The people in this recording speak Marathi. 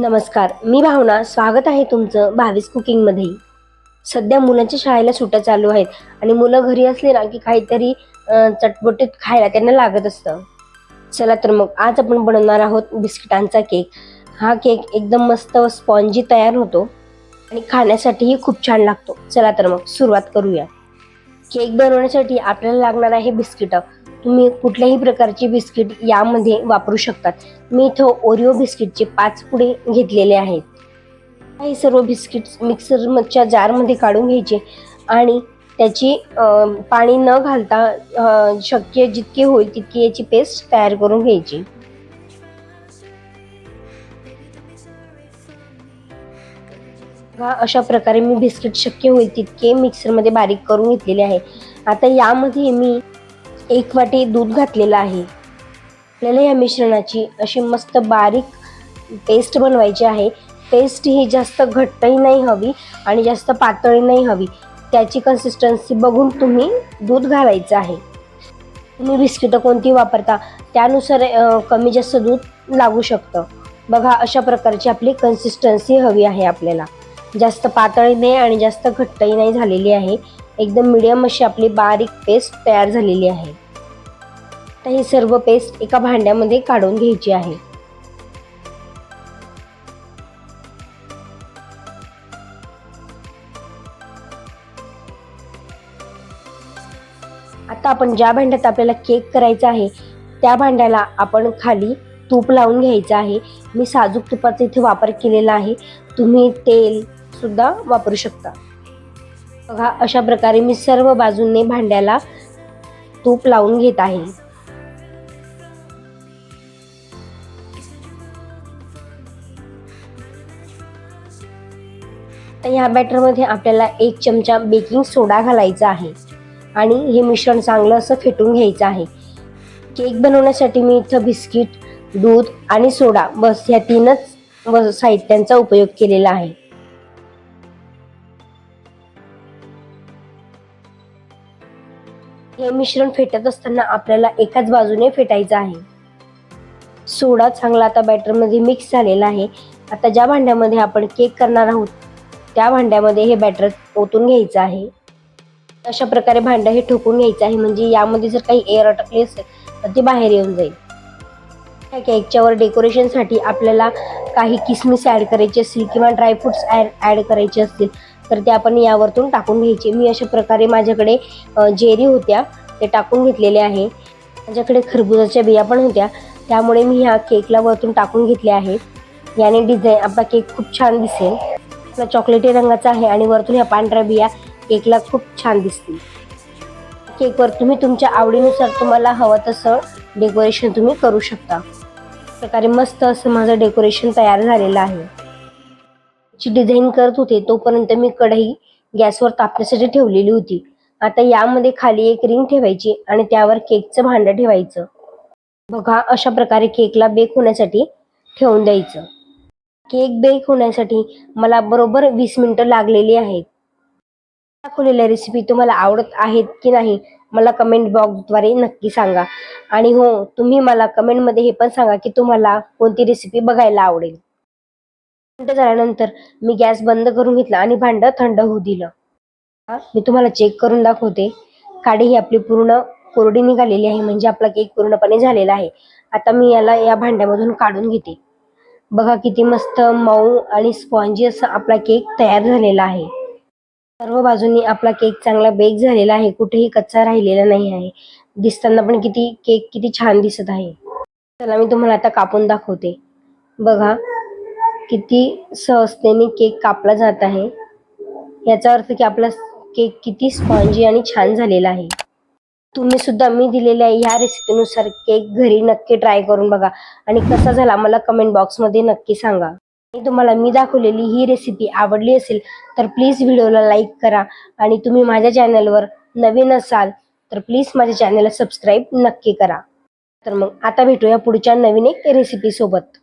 नमस्कार मी भावना स्वागत आहे तुमचं भावीस कुकिंगमध्ये सध्या मुलांच्या शाळेला सुट्ट्या चालू आहेत आणि मुलं घरी असले ना की काहीतरी चटपटीत खायला त्यांना लागत असतं. चला तर मग आज आपण बनवणार आहोत बिस्किटांचा केक. हा केक एकदम मस्त व स्पॉन्जी तयार होतो आणि खाण्यासाठीही खूप छान लागतो. चला तर मग सुरुवात करूया. केक बनवण्यासाठी आपल्याला लागणार आहे बिस्किटं. तुम्ही कुठल्याही प्रकारची बिस्किट यामध्ये वापरू शकतात. मी इथं ओरिओ बिस्किटचे पाच पुडे घेतलेले आहेत. हे सर्व बिस्किट्स मिक्सरच्या जारमध्ये काढून घ्यायचे आणि त्याची पाणी न घालता शक्य जितके होईल तितकी याची पेस्ट तयार करून घ्यायची. अशा प्रकारे मी बिस्किट शक्य होईल तितके मिक्सरमध्ये बारीक करून घेतलेले आहे. आता यामध्ये मी एक वाटी दूध घातलेलं आहे. आपल्याला या मिश्रणाची अशी मस्त बारीक पेस्ट बनवायची आहे. पेस्ट ही जास्त घट्टही नाही हवी आणि जास्त पातळी नाही हवी. त्याची कन्सिस्टन्सी बघून तुम्ही दूध घालायचं आहे. तुम्ही बिस्किटं कोणती वापरता त्यानुसार कमी जास्त दूध लागू शकतं. बघा अशा प्रकारची आपली कन्सिस्टन्सी हवी आहे आपल्याला. जास्त पातळी नाही आणि जास्त घट्टही नाही झालेली आहे. एकदम मिडियम अशी आपली बारीक पेस्ट तयार झालेली आहे. आता ही सर्व पेस्ट एका भांड्यामध्ये काढून घ्यायची आहे. आता आपण ज्या भांड्यात आपल्याला केक करायचा आहे त्या भांड्याला आपण खाली तूप लावून घ्यायचं आहे. मी साजूक तुपाचा इथे वापर केलेला आहे. तुम्ही तेल सुद्धा वापरू शकता. बघा अशा प्रकारे मी सर्व बाजूंनी भांड्याला तूप लावून घेत आहे. तर ह्या बॅटरमध्ये आपल्याला एक चमचा बेकिंग सोडा घालायचा आहे. आणि हे मिश्रण चांगलं असं फेटून घ्यायचं आहे. केक बनवण्यासाठी मी इथं बिस्किट दूध आणि सोडा बस ह्या तीनच साहित्यांचा उपयोग केलेला आहे. हे मिश्रण फेटत असताना आपल्याला एकाच बाजूने फेटायचं आहे. सोडा चांगला आता बॅटरमध्ये मिक्स झालेला आहे. आता ज्या भांड्यामध्ये आपण केक करणार आहोत त्या भांड्यामध्ये हे बॅटर ओतून घ्यायचं आहे. अशा प्रकारे भांडं हे ठोकून घ्यायचं आहे. म्हणजे यामध्ये जर काही एअर अटकली असेल तर ती बाहेर येऊन जाईल. ह्या केकच्यावर डेकोरेशनसाठी आपल्याला काही किसमिस ॲड करायचे असतील किंवा ड्रायफ्रुट्स ॲड ॲड करायचे असतील तर ते आपण यावरतून टाकून घ्यायचे. मी अशा प्रकारे माझ्याकडे जेरी होत्या ते टाकून घेतलेले आहे. माझ्याकडे खरबुजाच्या बिया पण होत्या. त्यामुळे मी ह्या केकला वरतून टाकून घेतले आहेत. याने डिझाईन आपला केक खूप छान दिसेल. आपला चॉकलेटी रंगाचा आहे आणि वरतून ह्या पांढऱ्या बिया केकला खूप छान दिसतील. केकवर तुम्ही तुमच्या आवडीनुसार तुम्हाला हवं तसं डेकोरेशन तुम्ही करू शकता. प्रकारे मस्त असं माझं डेकोरेशन तयार झालेलं आहे. जी डिझाईन करत होते तोपर्यंत मी कढई गॅसवर तापण्यासाठी ठेवलेली होती. आता यामध्ये खाली एक रिंग ठेवायची आणि त्यावर केकचं भांडं ठेवायचं. बघा अशा प्रकारे केकला बेक होण्यासाठी ठेवून द्यायचं. केक बेक होण्यासाठी मला बरोबर वीस मिनिटं लागलेली आहेत. दाखवलेल्या रेसिपी तुम्हाला आवडत आहेत की नाही मला कमेंट बॉक्सद्वारे नक्की सांगा. आणि हो तुम्ही मला कमेंटमध्ये हे पण सांगा की तुम्हाला कोणती रेसिपी बघायला आवडेल. मिनिटं झाल्यानंतर मी गॅस बंद करून घेतला आणि भांडं थंड होऊ दिलं. मी तुम्हाला चेक करून दाखवते. काडी ही आपली पूर्ण कोरडी निघालेली आहे म्हणजे आपला केक पूर्णपणे झालेला आहे. आता मी याला या भांड्यामधून काढून घेते. बघा किती मस्त मऊ आणि स्पॉन्जी असा आपला केक तयार झालेला आहे. सर्व बाजूनी आपला केक चांगला बेक झालेला आहे. कुठेही कच्चा राहिलेला नाही आहे. दिसताना पण किती केक किती छान दिसत आहे. चला मी तुम्हाला आता कापून दाखवते. बघा किती सहजतेने केक कापला जात आहे. याचा अर्थ की आपला केक किती स्पॉन्जी आणि छान झालेला आहे. तुम्ही सुद्धा मी दिलेल्या ह्या रेसिपीनुसार केक घरी नक्की ट्राय करून बघा. आणि कसा झाला मला कमेंट बॉक्समध्ये नक्की सांगा. आणि तुम्हाला मी दाखवलेली ही रेसिपी आवडली असेल तर प्लीज व्हिडिओला लाईक करा. आणि तुम्ही माझ्या चॅनलवर नवीन असाल तर प्लीज माझ्या चॅनलला सबस्क्राईब नक्की करा. तर मग आता भेटूया पुढच्या नवीन एक रेसिपी सोबत.